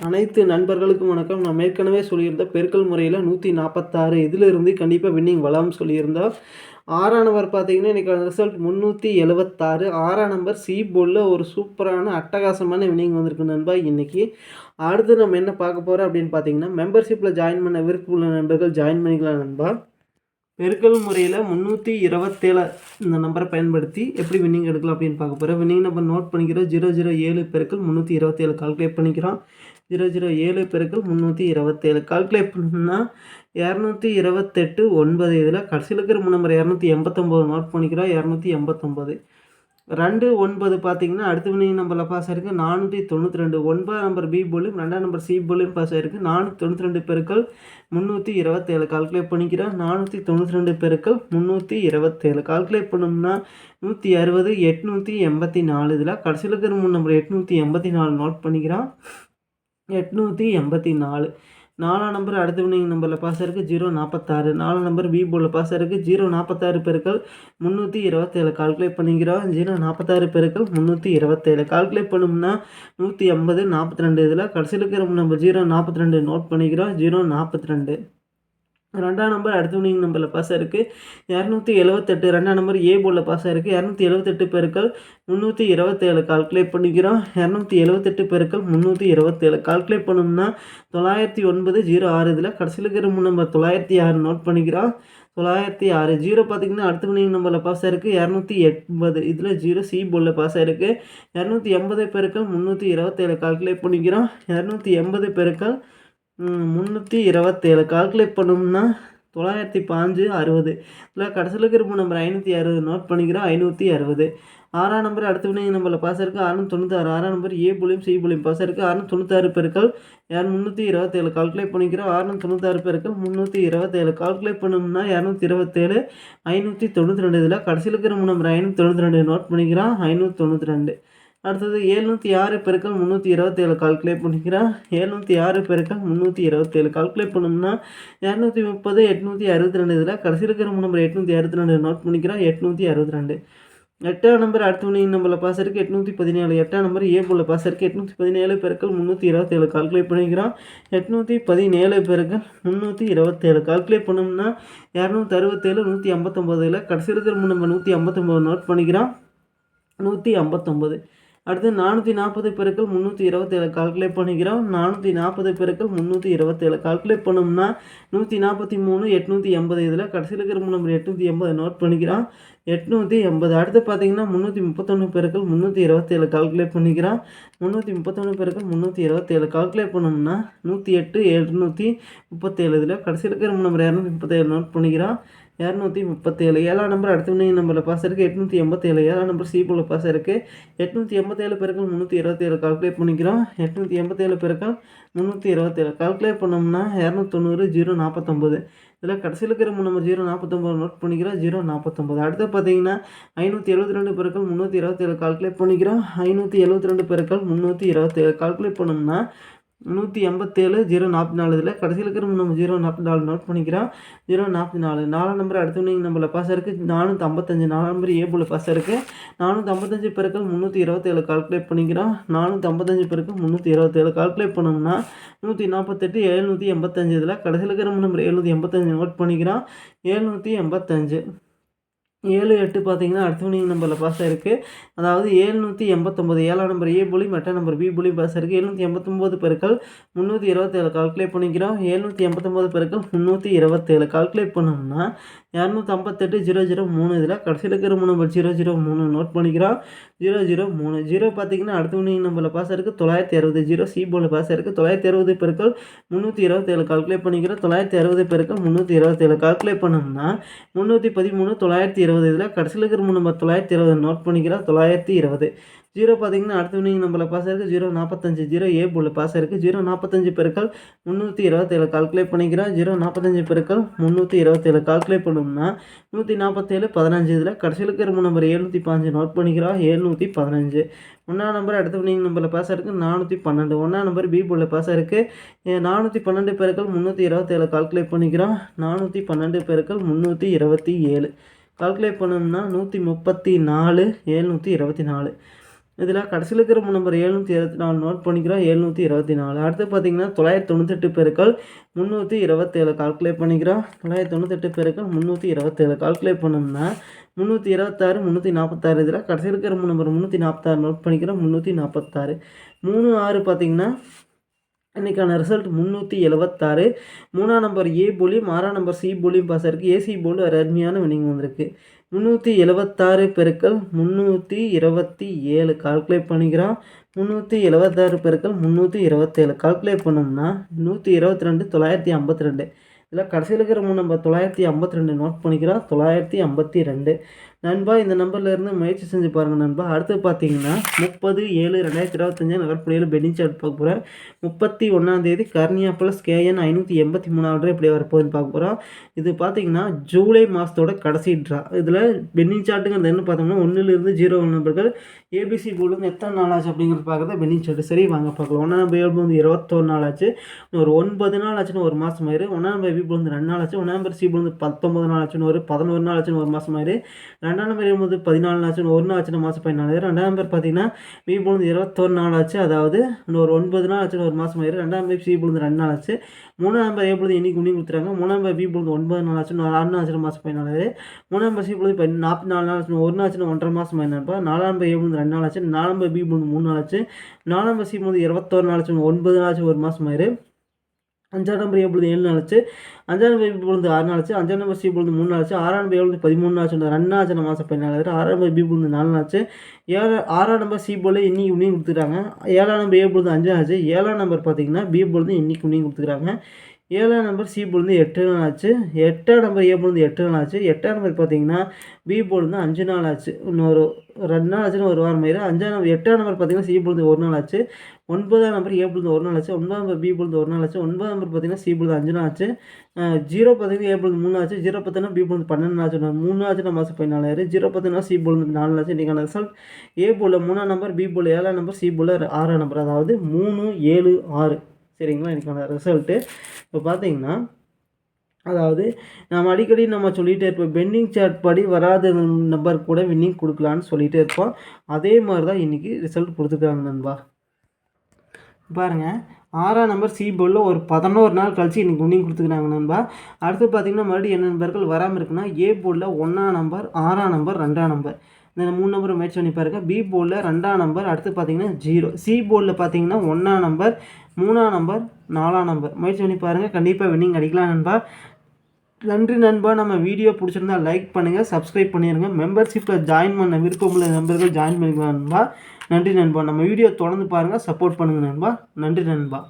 அனைத்து நண்பர்களுக்கும் வணக்கம். நான் ஏற்கனவே சொல்லியிருந்த பெருக்கல் முறையில் நூற்றி நாற்பத்தாறு இதிலிருந்து கண்டிப்பாக வின்னிங் வளம் சொல்லியிருந்தோம் ஆறாம் நம்பர் பார்த்தீங்கன்னா இன்றைக்கி ரிசல்ட் முந்நூற்றி எழுபத்தாறு ஆறாம் நம்பர் சி போர்டில் ஒரு சூப்பரான அட்டகாசமான வின்னிங் வந்திருக்கு நண்பா. இன்றைக்கி அடுத்து நம்ம என்ன பார்க்க போகிறோம் அப்படின்னு பார்த்தீங்கன்னா மெம்பர்ஷிப்பில் ஜாயின் பண்ண விருப்பமுள்ள நண்பர்கள் ஜாயின் பண்ணிக்கலாம் நண்பா. பெருக்கல் முறையில் முந்நூற்றி இருபத்தேழு இந்த நம்பரை பயன்படுத்தி எப்படி வின்னிங் எடுக்கலாம் அப்படின்னு பார்க்க போகிறோம் வின்னிங் நம்பர் நோட் பண்ணிக்கிறோம். ஜீரோ ஜீரோ ஏழு பெருக்கள் முந்நூற்றி இருபத்தேழு கால்குலேட் பண்ணிக்கிறோம். ஜீரோ ஜீரோ ஏழு பெருக்கள் முந்நூற்றி இருபத்தேழு கால்குலேட் பண்ணோம்னா இரநூத்தி இருபத்தெட்டு ஒன்பது இதில் கடைசியில் இருக்கிற நம்பர் இரநூத்தி எண்பத்தொம்போது நோட் பண்ணிக்கிறோம். இரநூத்தி எண்பத்தொம்போது ரெண்டு ஒன்பது பார்த்தீங்கன்னா அடுத்த வினிங் நம்பரில் பாஸ் ஆயிருக்கு. நானூற்றி தொண்ணூற்றி ரெண்டு. ஒன்பது நம்பர் பி போலியும் ரெண்டாம் நம்பர் சி போலியும் பாஸ் ஆயிருக்கு. நானூற்றி தொண்ணூற்றி ரெண்டு பெருக்கள் முந்நூற்றி இருபத்தேழு. கால்குலேட் பண்ணிக்கிறேன். நானூற்றி தொண்ணூற்றி ரெண்டு பெருக்கள் முந்நூற்றி இருபத்தேழு. கால்குலேட் பண்ணோம்னா நூற்றி அறுபது எட்நூற்றி எண்பத்தி நாலு இதில் கடைசியில் இருக்கிற மூணு நம்பர் எட்நூற்றி எண்பத்தி நாலு நோட் பண்ணிக்கிறோம் எட்நூற்றி எண்பத்தி நாலு நாலாம் நம்பர் அடுத்த வினிங் நம்பரில் பாஸ் இருக்குது ஜீரோ நாற்பத்தாறு நாலாம் நம்பர் பி போர்டில் பாஸ் இருக்குது ஜீரோ நாற்பத்தாறு பெருக்கள் முந்நூற்றி இருபத்தேழு. கால்குலேட் பண்ணிக்கிறோம். ஜீரோ நாற்பத்தாறு பெருக்கள் முந்நூற்றி இருபத்தேழு. கால்குலேட் பண்ணோம்னா நூற்றி ஐம்பது நாற்பத்தி ரெண்டு. இதில் கடைசியில் இருக்கிற நம்ம ஜீரோ நாற்பத்தி ரெண்டு நோட் பண்ணிக்கிறோம். ஜீரோ நாற்பத்தி ரெண்டு. ரெண்டாம் நம்பர் அடுத்த வினிங் நம்பரில் பாஸ் ஆயிருக்கு இரநூத்தி எழுவத்தெட்டு ரெண்டாம் நம்பர் ஏ போர்டில் பாஸ் ஆயிருக்கு இரநூத்தி எழுவத்தெட்டு பெருக்கள் முந்நூற்றி இருபத்தேழு கால்குலேட் பண்ணிக்கிறோம். இரநூத்தி எழுவத்தெட்டு பெருக்கள் முந்நூற்றி இருபத்தேழு கால்குலேட் பண்ணோம்னா தொள்ளாயிரத்தி ஒன்பது ஜீரோ ஆறு இதில் கடைசியில் இருக்கிற நம்பர் தொள்ளாயிரத்தி ஆறு நோட் பண்ணிக்கிறோம். தொள்ளாயிரத்தி ஆறு ஜீரோ பார்த்திங்கன்னா அடுத்த வினிங் நம்பரில் பாஸ் ஆயிருக்கு இரநூத்தி எண்பது இதில் ஜீரோ சி போர்டில் பாஸ் ஆயிருக்கு இரநூத்தி எண்பது பெருக்கள் முந்நூற்றி இருபத்தேழு கால்குலேட் பண்ணிக்கிறோம். இரநூத்தி எண்பது பெருக்கள் முந்நூற்றி இருபத்தேழு கால்குலேட் பண்ணோம்னா தொள்ளாயிரத்தி பாஞ்சு அறுபது. இல்லை கடைசியில் இருக்கிற நம்பர் ஐநூற்றி அறுபது நோட் பண்ணிக்கிறோம் ஐநூற்றி அறுபது. ஆறாம் நம்பர் அடுத்த வினை நம்பரில் பாஸ் இருக்குது அறுநூத்தி தொண்ணூத்தாறு. ஆறாம் நம்பர் ஏ புலியும் சி புலியும் பாஸ் இருக்குது அறுநூத்தி தொண்ணூத்தாறு பெருக்கள் யார் முந்நூற்றி இருபத்தேழு கால்குலேட் பண்ணிக்கிறோம் அறுநூத்தி தொண்ணூத்தாறு பெருக்கள் முந்நூற்றி இருபத்தேழு கால்குலேட் பண்ணோம்னா இரநூத்தி இருபத்தேழு ஐநூற்றி தொண்ணூற்றி ரெண்டு. இதில் கடைசியில் இருக்கிற நம்பர் ஐநூற்றி தொண்ணூற்றி ரெண்டு நோட் பண்ணிக்கிறோம் ஐநூற்றி தொண்ணூற்றி ரெண்டு. அடுத்தது ஏழ்நூற்றி ஆறு பெருக்கள் முந்நூற்றி இருபத்தேழு கால்குலேட் பண்ணிக்கிறோம் ஏழ்நூற்றி ஆறு பெருக்கள் முந்நூற்றி இருபத்தேழு கால்குலேட் பண்ணோம்னா இரநூத்தி முப்பது எட்நூற்றி அறுபத்தி ரெண்டு இதில் கடைசியில் இருக்கிற நம்பர் எட்நூற்றி அறுபத்தி ரெண்டு நோட் பண்ணிக்கிறோம் எட்நூற்றி அறுபத்தி ரெண்டு எட்டாம் நம்பர் அடுத்த மணி நம்பரில் பாஸ் இருக்குது எட்நூற்றி பதினேழு எட்டாம் நம்பர் ஏ போல் பாஸ் இருக்குது எட்நூற்றி பதினேழு பெருக்கள் முந்நூற்றி இருபத்தேழு கால்குலேட் பண்ணிக்கிறோம் எட்நூற்றி பதினேழு பெருக்கள் முந்நூற்றி இருபத்தேழு கால்குலேட் பண்ணோம்னா இரநூத்தி அறுபத்தேழு நூற்றி ஐம்பத்தொம்போதில் கடைசி இருக்கிற நம்பர் நூற்றி ஐம்பத்தொம்போது நோட் பண்ணிக்கிறோம் நூற்றி ஐம்பத்தொம்போது அடுத்து நானூற்றி நாற்பது பெருக்கள் முந்நூற்றி இருபத்தேழு கால்குலேட் பண்ணிக்கிறோம். நானூற்றி நாற்பது பெருக்கள் முந்நூற்றி இருபத்தேழு கால்குலேட் பண்ணோம்னா நூற்றி நாற்பத்தி மூணு எட்நூற்றி எண்பது இதில் கடைசியில் இருக்கிற நம்பர் எட்நூற்றி எண்பது நோட் பண்ணிக்கிறோம். எட்நூற்றி எண்பது. அடுத்து பார்த்தீங்கன்னா முந்நூற்றி முப்பத்தொன்று பெருக்கள் முந்நூற்றி இருபத்தேழு கால்குலேட் பண்ணிக்கிறோம். முந்நூற்றி முப்பத்தொன்று பெருக்கள் முந்நூற்றி இருபத்தேழு கால்குலேட் பண்ணோம்னா நூற்றி எட்டு எழுநூற்றி முப்பத்தேழு இதில் கடைசியில் இருக்கிற நம்பர் இரநூத்தி முப்பத்தேழு நோட் பண்ணிக்கிறோம். இரநூத்தி முப்பத்தேழு. ஏழாம் நம்பர் அடுத்த வினை நம்பரில் பாஸ் இருக்குது எட்நூற்றி எண்பத்தேழு. ஏழாம் நம்பர் சீபோல பாஸ் இருக்குது எட்நூற்றி எண்பத்தேழு பெருக்கள் முந்நூற்றி இருபத்தேழு. கால்குலேட் பண்ணிக்கிறோம். எட்நூற்றி எண்பத்தேழு பெருக்கள் முந்நூற்றி இருபத்தேழு. கால்குலேட் பண்ணோம்னா இரநூத்தொண்ணூறு ஜீரோ நாற்பத்தொம்பது. இதில் கடைசியில் இருக்கிற நம்பர் ஜீரோ நாற்பத்தொம்பது நோட் பண்ணிக்கிறோம். ஜீரோ நாற்பத்தொம்பது. அடுத்து பார்த்தீங்கன்னா ஐநூற்றி எழுபத்தி ரெண்டு பெருக்கள் முந்நூற்றி இருபத்தேழு. கால்குலேட் பண்ணிக்கிறோம். ஐநூற்றி எழுபத்தி ரெண்டு பெருக்கள் முந்நூற்றி இருபத்தேழு. கால்குலேட் பண்ணோம்னா நூற்றி எண்பத்தேழு ஜீரோ நாற்பத்தி நாலு இதில் கடைசியில் இருக்கிற நம்ம ஜீரோ நாற்பத்தி நாலு நோட் பண்ணிக்கிறோம். ஜீரோ நாற்பத்தி நாலு நாலாம் நம்பர் அடுத்த நீங்கள் நம்மள பாஸ் இருக்குது நானூற்றி ஐம்பத்தஞ்சு நாலாம் நம்பர் ஏ போல் பாஸ் இருக்குது நானூற்றி ஐம்பத்தஞ்சு பெருக்கள் முந்நூற்றி இருபத்தேழு கால்குலேட் பண்ணிக்கிறோம். நானூற்றி ஐம்பத்தஞ்சு பெருக்கள் முந்நூற்றி இருபத்தேழு கால்குலேட் பண்ணோம்னா நூற்றி நாற்பத்தெட்டு எழுநூற்றி எண்பத்தஞ்சு இதில் கடைசியில் இருக்கிற நம்பர் எழுநூற்றி எண்பத்தஞ்சு நோட் பண்ணிக்கிறோம். எழுநூற்றி எண்பத்தஞ்சு. ஏழு எட்டு பார்த்தீங்கன்னா அடுத்த வினிங் நம்பரில் பாஸ் ஆயிருக்கு. அதாவது ஏழ்நூற்றி எண்பத்தொம்பது ஏழாம் நம்பர் ஏ புலியும் எட்டாம் நம்பர் பி புலியும் பாஸ் ஆயிருக்கு. எழுநூற்றி எண்பத்தொம்போது பெருக்கள் முந்நூற்றி இருபத்தேழு கால்குலேட் பண்ணிக்கிறோம். ஏழ்நூற்றி எண்பத்தொம்போது பெருக்கள் முந்நூற்றி இருபத்தேழு கால்குலேட் பண்ணோம்னா இரநூத்தி ஐம்பத்தெட்டு ஜீரோ ஜீரோ மூணு இதில் கடைசியில் இருக்கிற மூணு நம்பர் ஜீரோ ஜீரோ மூணு நோட் பண்ணிக்கிறோம். ஜீரோ ஜீரோ மூணு. ஜீரோ பார்த்தீங்கன்னா அடுத்த வினிங் நம்பரில் பாஸ் இருக்குது தொள்ளாயிரத்தி அறுபது ஜீரோ சி போல் பாஸ் இருக்குது தொள்ளாயிரத்தி அறுபது பெருக்கள் முந்நூற்றி இருபத்தேழு கால்குலேட் பண்ணிக்கிறோம். தொள்ளாயிரத்தி அறுபது பெருக்கள் முந்நூற்றி இருபத்தேழு கால்குலேட் பண்ணோம்னா முந்நூற்றி பதிமூணு தொள்ளாயிரத்தி இருபது இதில் கடைசியில் இருக்கிற மூணு நம்பர் தொள்ளாயிரத்தி இருபது நோட் பண்ணிக்கிறோம். தொள்ளாயிரத்தி இருபது. ஜீரோ பார்த்தீங்கன்னா அடுத்த வினிங் நம்பரில் பாஸ் இருக்குது ஜீரோ நாற்பத்தஞ்சு ஜீரோ ஏ போல் பாஸ் இருக்குது ஜீரோ நாற்பத்தஞ்சு பெருக்கள் முந்நூற்றி இருபத்தேழு கால்குலேட் பண்ணிக்கிறோம். ஜீரோ நாற்பத்தஞ்சு பெருக்கள் முந்நூற்றி இருபத்தேழு கால்குலேட் பண்ணோம்னா நூற்றி நாற்பத்தேழு பதினஞ்சு இதில் கடைசியில் இருக்கிற மூணு நம்பர் ஏழ்நூற்றி பாஞ்சு நோட் பண்ணிக்கிறோம். ஏழ்நூற்றி பதினஞ்சு. ஒன்றாம் நம்பர் அடுத்த வினிங் நம்பரில் பாஸ் இருக்குது நானூற்றி பன்னெண்டு. ஒன்றாம் நம்பர் பி போல் பாஸ் இருக்குது நானூற்றி பன்னெண்டு பெருக்கள் முந்நூற்றி இருபத்தேழு கால்குலேட் பண்ணிக்கிறோம். நானூற்றி பன்னெண்டு பெருக்கள் முந்நூற்றி இருபத்தி ஏழு. கால்குலேட் பண்ணோம்னா நூற்றி முப்பத்தி நாலு ஏழ்நூற்றி இருபத்தி நாலு இதில் கடைசியில் இருக்கிற நம்பர் ஏழ்நூற்றி இருபத்தி நாலு நோட் பண்ணிக்கிறோம் ஏழ்நூற்றி இருபத்தி நாலு அடுத்து பார்த்தீங்கன்னா தொள்ளாயிரத்தி தொண்ணூத்தெட்டு பெருக்கள் முந்நூற்றி இருபத்தேழு கால்குலேட் பண்ணிக்கிறோம். தொள்ளாயிரத்தி தொண்ணூத்தெட்டு பெருக்கள் முந்நூற்றி இருபத்தேழு கால்குலேட் பண்ணோம்னா முந்நூற்றி இருபத்தாறு முந்நூற்றி நாற்பத்தாறு இதில் கடைசியில் இருக்கிற நம்பர் முந்நூற்றி நாற்பத்தாறு நோட் பண்ணிக்கிறோம் முந்நூற்றி நாற்பத்தாறு மூணு ஆறு பார்த்தீங்கன்னா இன்றைக்கான ரிசல்ட் முந்நூற்றி எழுபத்தாறு மூணாம் நம்பர் ஏ போலியும் ஆறாம் நம்பர் சி போலியும் பாஸ் ஆயிருக்கு. ஏசி போல் ஒரு அருமையான வினிங் வந்திருக்கு. முந்நூற்றி எழுபத்தாறு பெருக்கள் முந்நூற்றி இருபத்தி ஏழு. கால்குலேட் பண்ணிக்கிறோம். முந்நூற்றி எழுபத்தாறு பெருக்கள் முந்நூற்றி இருபத்தேழு. கால்குலேட் பண்ணோம்னா நூற்றி இருபத்தி ரெண்டு தொள்ளாயிரத்தி ஐம்பத்தி ரெண்டு. இதில் கடைசியில் இருக்கிற மூணு நம்பர் தொள்ளாயிரத்தி ஐம்பத்தி ரெண்டு நோட் பண்ணிக்கிறோம். தொள்ளாயிரத்தி ஐம்பத்தி ரெண்டு. நண்பா இந்த நம்பர்ல இருந்து முயற்சி செஞ்சு பாருங்கள் நண்பா. அடுத்து பார்த்தீங்கன்னா முப்பது ஏழு ரெண்டாயிரத்தி இருபத்தஞ்சு நகர்ப்புறையில் பெட்டிங் சார்ட் பார்க்க போகிறேன் முப்பத்தி ஒன்றாந்தேதி கர்னியா ப்ளஸ் கேஎன் ஐநூற்றி எண்பத்தி மூணாவது எப்படி வரப்போகுதுன்னு பார்க்க போகிறோம் இது பார்த்தீங்கன்னா ஜூலை மாதத்தோட கடைசி ட்ரா இதில் பென்னிங் சார்ட்டுங்கிறது என்ன பார்த்தோம்னா ஒன்றுலேருந்து ஜீரோ நம்பர்கள் ஏபிசி போர்டுலேருந்து எத்தனை நாள் ஆச்சு அப்படிங்கிறது பார்க்குறது பென்னிங் சார்ட்டு சரி வாங்க பார்க்கலாம். ஒன்றாம் நம்பர் ஏழு வந்து இருபத்தொரு நாள் ஆச்சு. ஒரு ஒன்பது நாள் ஆச்சுன்னு ஒரு மாதம் ஆயிரு. ஒன்றாம் நம்பர் பி வந்து ரெண்டு நாள் ஆச்சு. ஒன்றாம் நம்பர் சி வந்து பத்தொம்பது நாள் ஆச்சுன்னு ஒரு பதினோரு நாள் ஆச்சுன்னு ஒரு மாதம் ஆயிரு. ரெண்டாம் பேர் எழுபது பதினாலு நாச்சு ஒரு நாள் ஆச்சுன்னு மாதம் பதினாலு ரெண்டாம் பேர் பார்த்தீங்கன்னா பி பொழுது இருபத்தொரு நாள் ஆச்சு. அதாவது இன்னொரு ஒன்பது நாள் ஆச்சு ஒரு மாதம் ஆயிரு ரெண்டாம் பேர் சி பொழுது ரெண்டு நாள் ஆச்சு. மூணாம் பேர் ஏ பொழுது இன்னைக்கு உண்ணி கொடுத்துறாங்க மூணாம் பேர் பி பொழுது ஒன்பது நாள் ஆச்சு. ஆறு நாச்சு மாதம் பதினாலு மூணாம் பேர் சி பொழுது இப்போ நாற்பத்தி நாலு நாள் ஆச்சு ஒரு நாச்சு ஒன்றரை மாதம் பதினாலு நாலாம் பேர் ஏ பொழுது ரெண்டு நாள் ஆச்சு. நாலாம் பேர் பி பொழுது மூணு நாள் ஆச்சு. நாலாம் பேர் சி பொழுது இருபத்தொரு நாள் ஆச்சு ஒன்பது நாள் ஆச்சு. ஒரு மாதம் ஆயிரு அஞ்சாம் நம்பர் எப்பொழுது ஏழு நாள் ஆச்சு அஞ்சாம் நம்பர் பி பொழுது ஆறு நாள் ஆச்சு அஞ்சாம் நம்பர் சி பொழுது மூணு நாள் ஆச்சு ஆறாம் நம்பர் ஏ பதிமூணு நாள் ஆச்சு ரெண்டு நாள் ஆச்சு மாதம் பதினாலு ஆறாம் நம்பர் பி பொழுது நாலு நாள் ஆச்சு ஏழு ஆறாம் நம்பர் சி போல இன்னைக்கு உன்னையும் கொடுத்துருக்காங்க. ஏழாம் நம்பர் ஏழு பொழுது அஞ்சு ஆச்சு ஏழாம் நம்பர் பார்த்தீங்கன்னா பி பொழுது இன்னைக்கு உன்னையும் கொடுத்துருக்காங்க. ஏழாம் நம்பர் சி பொழுது எட்டு நாள் ஆச்சு எட்டாம் நம்பர் ஏ பொழுது எட்டு நாள் ஆச்சு எட்டாம் நம்பர் பார்த்தீங்கன்னா பி பொழுது அஞ்சு நாள் ஆச்சு இன்னொரு ரெண்டு நாள் ஆச்சுன்னு ஒரு வாரம் ஆயிரும். அஞ்சாம் நம்பர் எட்டாம் நம்பர் பார்த்தீங்கன்னா சி பொழுது ஒரு நாள் ஆச்சு ஒன்பதாம் நம்பர் ஏ புழுந்து ஒரு நாள் ஆச்சு. ஒன்பதாம் நம்பர் பி புழுந்து ஒரு நாள் ஆச்சு. ஒன்பதாம் நம்பர் பார்த்தீங்கன்னா சி புழுந்து அஞ்சு நாள் ஆச்சு. ஜீரோ பார்த்தீங்கன்னா ஏ புழுந்து மூணு ஆச்சு. ஜீரோ பார்த்தீங்கன்னா பி புழுந்து பன்னெண்டு ஆச்சு. மூணு ஆச்சு நம்ம மாதம் பதினாலாயிரம் ஜீரோ பார்த்தீங்கன்னா சி பொழுது நாலு ஆச்சு. இன்றைக்கான ரிசல்ட் ஏ புள்ள மூணாம் நம்பர் பி புள்ள ஏழாம் நம்பர் சி புள்ள ஆறாம் நம்பர் அதாவது மூணு ஏழு ஆறு. சரிங்களா? இன்றைக்கான ரிசல்ட்டு இப்போ பார்த்தீங்கன்னா அதாவது நம்ம அடிக்கடி நம்ம சொல்லிகிட்டே இருப்போம். பெண்டிங் சார்ட் படி வராத நம்பர் கூட வின்னிங் கொடுக்கலான்னு சொல்லிகிட்டே இருப்போம். அதே மாதிரி தான் இன்றைக்கி ரிசல்ட் கொடுத்துருக்காங்க நண்பா. பாருங்கள் ஆறாம் நம்பர் சி போர்டில் ஒரு பதினோரு நாள் கழிச்சு இன்றைக்கி வின்னிங் கொடுத்துக்கிறாங்க நண்பா. அடுத்து பார்த்திங்கன்னா மறுபடியும் என்ன நண்பர்கள் வராமல் இருக்குன்னா ஏ போர்டில் ஒன்றாம் நம்பர் ஆறாம் நம்பர் ரெண்டாம் நம்பர் இந்த மூணு நம்பர் மேட்ச் பண்ணி பாருங்கள் பி போர்டில் ரெண்டாம் நம்பர் அடுத்து பார்த்தீங்கன்னா ஜீரோ சி போர்டில் பார்த்தீங்கன்னா ஒன்றாம் நம்பர் மூணாம் நம்பர் நாலாம் நம்பர் முயற்சி பண்ணி பாருங்கள் கண்டிப்பாக வின்னிங் அடிக்கலாம் நண்பா. நன்றி நண்பா. நம்ம வீடியோ பிடிச்சிருந்தா லைக் பண்ணுங்கள் சப்ஸ்கிரைப் பண்ணிடுங்க மெம்பர்ஷிப்பில் ஜாயின் பண்ண விருப்பமுள்ள நண்பர்கள் ஜாயின் பண்ணிக்கலாம் நண்பா. நன்றி நண்பா. நம்ம வீடியோ தொடர்ந்து பாருங்கள் சப்போர்ட் பண்ணுங்கள் நண்பா. நன்றி நண்பா.